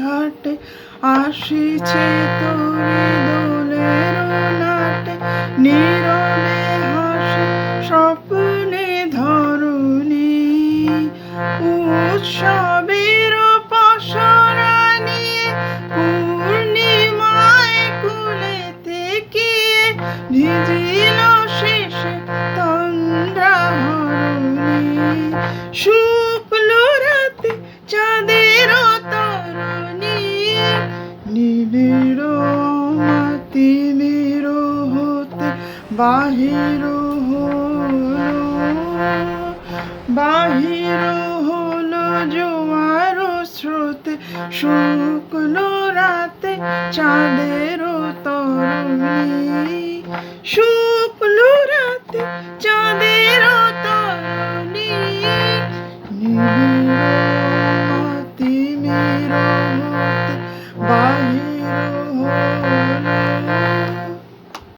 ঘাটে আসিছে তোরে দোলের নাটে। নীরবে হাসে স্বপ্নে ধরুনি উৎসবের ভিজিল শেষে তন্দ্রা শুক্ল রাতে চাঁদের তরণী নিবিড় তিমির হতে বাহির বাহির হলো জোয়ার স্রোতে। শুক্লো রাতে চাঁদের তরণী শুক্লো রাতে চাঁদের তরণী বাহির